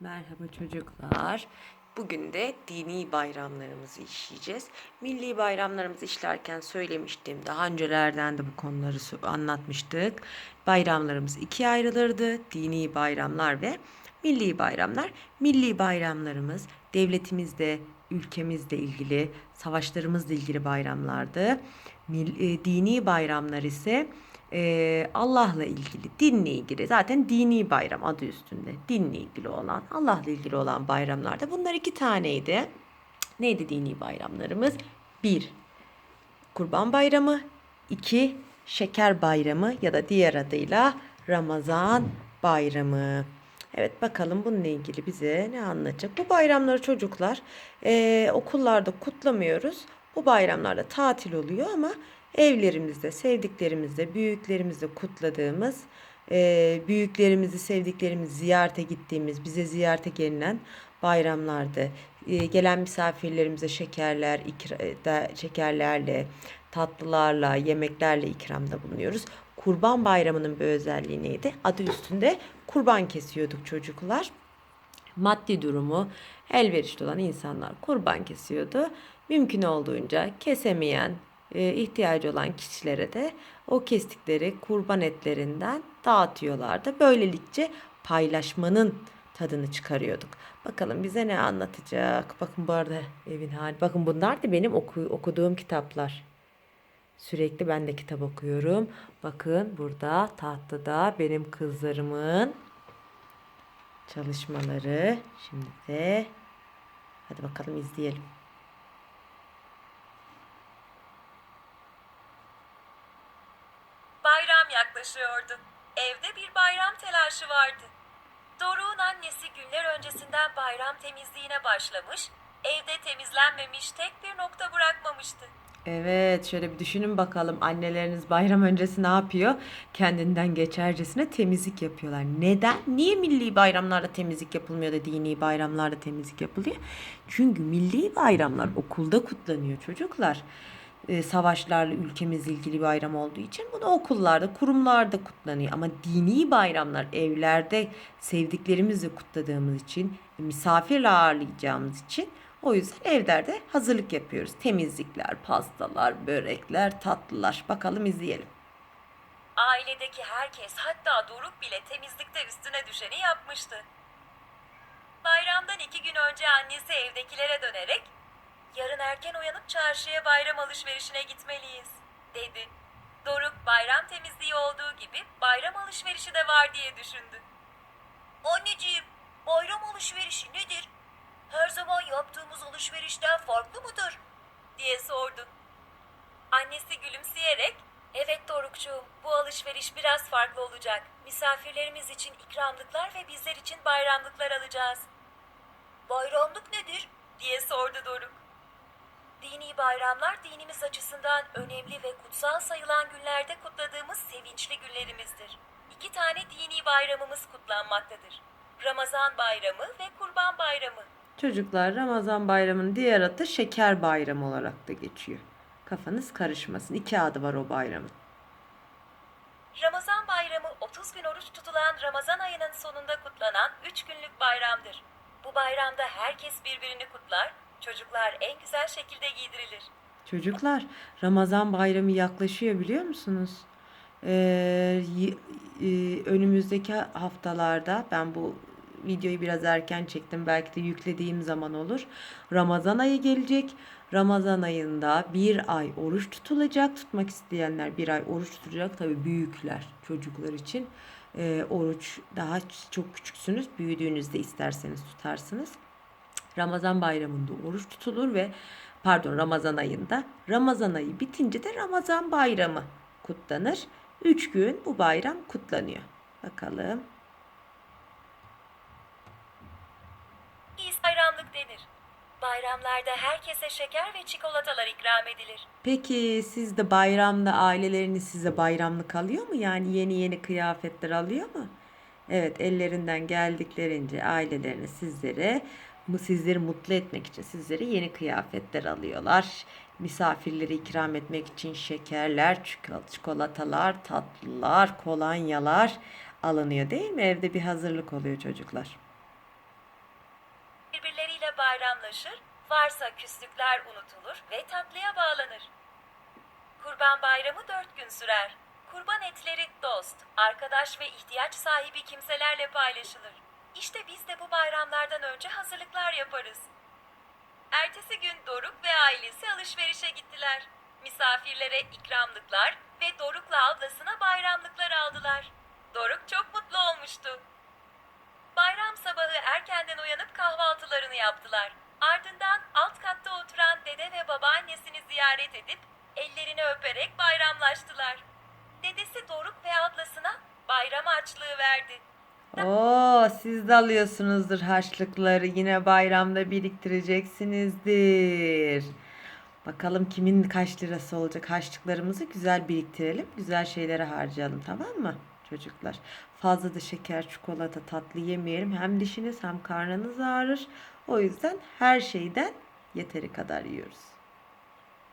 Merhaba çocuklar. Bugün de dini bayramlarımızı işleyeceğiz. Milli bayramlarımızı işlerken söylemiştim. Daha öncelerden de bu konuları anlatmıştık. Bayramlarımız ikiye ayrılırdı. Dini bayramlar ve milli bayramlar. Milli bayramlarımız devletimizde, ülkemizle ilgili, savaşlarımızla ilgili bayramlardı. E, dini bayramlar ise e, Allah'la ilgili, dinle ilgili zaten dini bayram adı üstünde. Dinle ilgili olan, Allah'la ilgili olan bayramlarda bunlar iki taneydi. Neydi dini bayramlarımız? Bir, Kurban Bayramı. iki Şeker Bayramı ya da diğer adıyla Ramazan Bayramı. Evet bakalım bununla ilgili bize ne anlatacak? Bu bayramları çocuklar eee, okullarda kutlamıyoruz. Bu bayramlarda tatil oluyor ama evlerimizde, sevdiklerimizle, büyüklerimizle kutladığımız, eee, büyüklerimizi, sevdiklerimizi ziyarete gittiğimiz, bize ziyarete gelinen bayramlardı. Eee, gelen misafirlerimize şekerler, şekerlerle, tatlılarla, yemeklerle ikramda bulunuyoruz. Kurban Bayramı'nın bir özelliği neydi? Adı üstünde kurban kesiyorduk çocuklar. Maddi durumu elverişli olan insanlar kurban kesiyordu. Mümkün olduğunca kesemeyen, e, ihtiyacı olan kişilere de o kestikleri kurban etlerinden dağıtıyorlardı. Böylelikle paylaşmanın tadını çıkarıyorduk. Bakalım bize ne anlatacak? Bakın bu arada evin hali. Bakın bunlar da benim oku- okuduğum kitaplar. Sürekli ben de kitap okuyorum. Bakın burada tahtada benim kızlarımın çalışmaları. Şimdi de hadi bakalım izleyelim. Yaklaşıyordu. Evde bir bayram telaşı vardı. Doruk'un annesi günler öncesinden bayram temizliğine başlamış, evde temizlenmemiş tek bir nokta bırakmamıştı. Evet, şöyle bir düşünün bakalım anneleriniz bayram öncesi ne yapıyor? Kendinden geçercesine temizlik yapıyorlar. Neden? Niye milli bayramlarda temizlik yapılmıyor da dini bayramlarda temizlik yapılıyor? Çünkü milli bayramlar okulda kutlanıyor çocuklar. Ee, savaşlarla ülkemizle ilgili bayram olduğu için bu da okullarda, kurumlarda kutlanıyor. Ama dini bayramlar evlerde sevdiklerimizle kutladığımız için, misafirle ağırlayacağımız için o yüzden evlerde hazırlık yapıyoruz. Temizlikler, pastalar, börekler, tatlılar. Bakalım izleyelim. Ailedeki herkes hatta Doruk bile temizlikte üstüne düşeni yapmıştı. Bayramdan iki gün önce annesi evdekilere dönerek yarın erken uyanıp çarşıya bayram alışverişine gitmeliyiz dedi. Doruk bayram temizliği olduğu gibi bayram alışverişi de var diye düşündü. Anneciğim bayram alışverişi nedir? Her zaman yaptığımız alışverişten farklı mıdır? diye sordu. Annesi gülümseyerek, evet Dorukçuğum bu alışveriş biraz farklı olacak. Misafirlerimiz için ikramlıklar ve bizler için bayramlıklar alacağız. Bayramlık nedir? diye sordu Doruk. Dini bayramlar dinimiz açısından önemli ve kutsal sayılan günlerde kutladığımız sevinçli günlerimizdir. İki tane dini bayramımız kutlanmaktadır. Ramazan bayramı ve Kurban bayramı. Çocuklar Ramazan bayramının diğer adı Şeker Bayramı olarak da geçiyor. Kafanız karışmasın. İki adı var o bayramın. Ramazan bayramı 30 gün oruç tutulan Ramazan ayının sonunda kutlanan 3 günlük bayramdır. Bu bayramda herkes birbirini kutlar, çocuklar en güzel şekilde giydirilir. Çocuklar Ramazan bayramı yaklaşıyor biliyor musunuz? Ee, e, önümüzdeki haftalarda ben bu videoyu biraz erken çektim. Belki de yüklediğim zaman olur. Ramazan ayı gelecek. Ramazan ayında bir ay oruç tutulacak. Tutmak isteyenler bir ay oruç tutacak. Tabii büyükler çocuklar için. Ee, oruç daha çok küçüksünüz. Büyüdüğünüzde isterseniz tutarsınız. Ramazan bayramında oruç tutulur ve pardon Ramazan ayında Ramazan ayı bitince de Ramazan bayramı kutlanır. Üç gün bu bayram kutlanıyor. Bakalım. İyi bayramlık denir. Bayramlarda herkese şeker ve çikolatalar ikram edilir. Peki siz de bayramda aileleriniz size bayramlık alıyor mu? Yani yeni yeni kıyafetler alıyor mu? Evet ellerinden geldiklerince aileleriniz sizlere sizleri mutlu etmek için sizlere yeni kıyafetler alıyorlar. Misafirleri ikram etmek için şekerler, çikol- çikolatalar, tatlılar, kolonyalar alınıyor değil mi? Evde bir hazırlık oluyor çocuklar. bayramlaşır, varsa küslükler unutulur ve tatlıya bağlanır. Kurban Bayramı dört gün sürer. Kurban etleri dost, arkadaş ve ihtiyaç sahibi kimselerle paylaşılır. İşte biz de bu bayramlardan önce hazırlıklar yaparız. Ertesi gün Doruk ve ailesi alışverişe gittiler. Misafirlere ikramlıklar ve Doruk'la ablasına bayramlıklar aldılar. Doruk çok mutlu olmuştu. Bayram sabahı erkenden uyanıp kahvaltılarını yaptılar. Ardından alt katta oturan dede ve babaannesini ziyaret edip ellerini öperek bayramlaştılar. Dedesi Doruk ve ablasına bayram harçlığı verdi. Oo, siz de alıyorsunuzdur harçlıkları. Yine bayramda biriktireceksinizdir. Bakalım kimin kaç lirası olacak. Harçlıklarımızı güzel biriktirelim. Güzel şeylere harcayalım tamam mı çocuklar? Fazla da şeker, çikolata, tatlı yemeyelim. Hem dişiniz hem karnınız ağrır. O yüzden her şeyden yeteri kadar yiyoruz.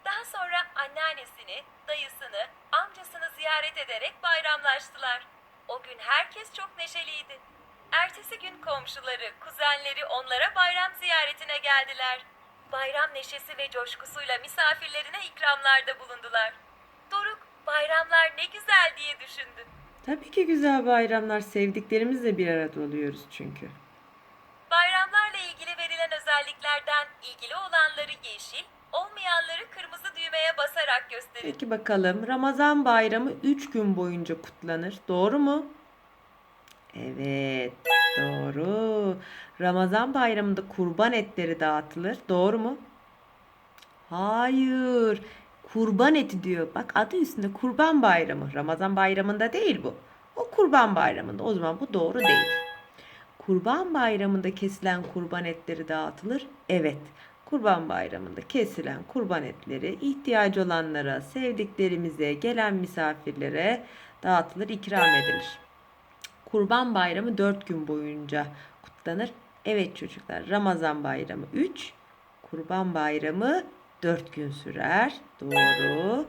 Daha sonra anneannesini, dayısını, amcasını ziyaret ederek bayramlaştılar. O gün herkes çok neşeliydi. Ertesi gün komşuları, kuzenleri onlara bayram ziyaretine geldiler. Bayram neşesi ve coşkusuyla misafirlerine ikramlarda bulundular. Doruk, bayramlar ne güzel diye düşündü. Tabii ki güzel bayramlar. Sevdiklerimizle bir arada oluyoruz çünkü. Bayramlarla ilgili verilen özelliklerden ilgili olanları yeşil, olmayanları kırmızı gösterin. Peki bakalım Ramazan bayramı 3 gün boyunca kutlanır. Doğru mu? Evet, doğru. Ramazan bayramında kurban etleri dağıtılır. Doğru mu? Hayır. Kurban eti diyor. Bak adı üstünde kurban bayramı. Ramazan bayramında değil bu. O kurban bayramında. O zaman bu doğru değil. Kurban bayramında kesilen kurban etleri dağıtılır. Evet. Kurban bayramında kesilen kurban etleri ihtiyacı olanlara, sevdiklerimize, gelen misafirlere dağıtılır, ikram edilir. Kurban bayramı 4 gün boyunca kutlanır. Evet çocuklar Ramazan bayramı 3, Kurban bayramı 4 gün sürer. Doğru.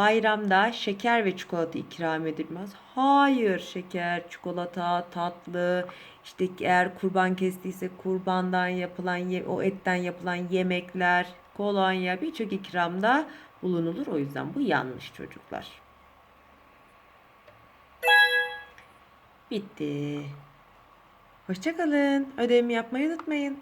Bayramda şeker ve çikolata ikram edilmez. Hayır, şeker, çikolata, tatlı, işte eğer kurban kestiyse kurbandan yapılan, o etten yapılan yemekler, kolonya birçok ikramda bulunulur. O yüzden bu yanlış çocuklar. Bitti. Hoşçakalın. Ödevimi yapmayı unutmayın.